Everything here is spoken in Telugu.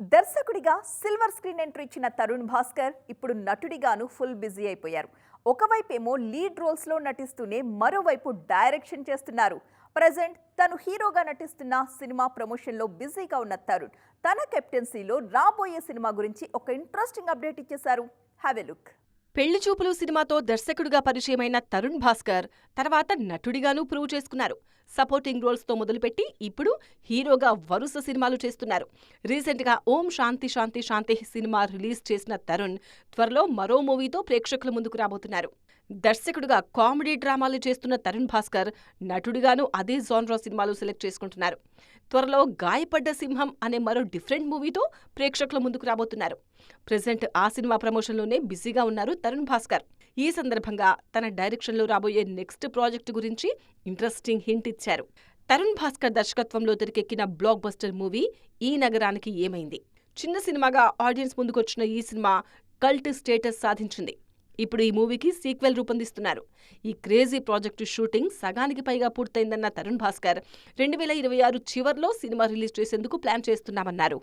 దర్శకుడిగా సిల్వర్ స్క్రీన్ ఎంట్రీ ఇచ్చిన తరుణ్ భాస్కర్ ఇప్పుడు నటుడిగాను ఫుల్ బిజీ అయిపోయారు. ఒకవైపేమో లీడ్ రోల్స్లో నటిస్తూనే మరోవైపు డైరెక్షన్ చేస్తున్నారు. ప్రజెంట్ తను హీరోగా నటిస్తున్న సినిమా ప్రమోషన్లో బిజీగా ఉన్న తరుణ్ తన కెప్టెన్సీలో రాబోయే సినిమా గురించి ఒక ఇంట్రెస్టింగ్ అప్డేట్ ఇచ్చేశారు. Have a look. Pelli Choopulu సినిమాతో దర్శకుడిగా పరిచయమైన తరుణ్ భాస్కర్ తర్వాత నటుడిగానూ ప్రూవ్ చేసుకున్నారు. సపోర్టింగ్ రోల్స్తో మొదలుపెట్టి ఇప్పుడు హీరోగా వరుస సినిమాలు చేస్తున్నారు. రీసెంట్గా ఓం శాంతి శాంతి శాంతి సినిమా రిలీజ్ చేసిన తరుణ్ త్వరలో మరో మూవీతో ప్రేక్షకుల ముందుకు రాబోతున్నారు. దర్శకుడుగా కామెడీ డ్రామాలు చేస్తున్న తరుణ్ భాస్కర్ నటుడిగానూ అదే జాన్రా సినిమాలు సెలెక్ట్ చేసుకుంటున్నారు. త్వరలో గాయపడ్డ సింహం అనే మరో డిఫరెంట్ మూవీతో ప్రేక్షకుల ముందుకు రాబోతున్నారు. ప్రజెంట్ ఆ సినిమా ప్రమోషన్లోనే బిజీగా ఉన్నారు తరుణ్ భాస్కర్. ఈ సందర్భంగా తన డైరెక్షన్లో రాబోయే నెక్స్ట్ ప్రాజెక్టు గురించి ఇంట్రెస్టింగ్ హింట్ ఇచ్చారు. తరుణ్ భాస్కర్ దర్శకత్వంలో తెరకెక్కిన బ్లాక్ బస్టర్ మూవీ ఈ నగరానికి ఏమైంది? చిన్న సినిమాగా ఆడియన్స్ ముందుకొచ్చిన ఈ సినిమా కల్ట్ స్టేటస్ సాధించింది. ఇప్పుడు ఈ మూవీకి సీక్వెల్ రూపొందిస్తున్నారు. ఈ క్రేజీ ప్రాజెక్టు షూటింగ్ సగానికి పైగా పూర్తయిందన్న తరుణ్ భాస్కర్. రెండు వేల ఇరవై ఆరు చివర్లో సినిమా రిలీజ్ చేసేందుకు ప్లాన్ చేస్తున్నామన్నారు.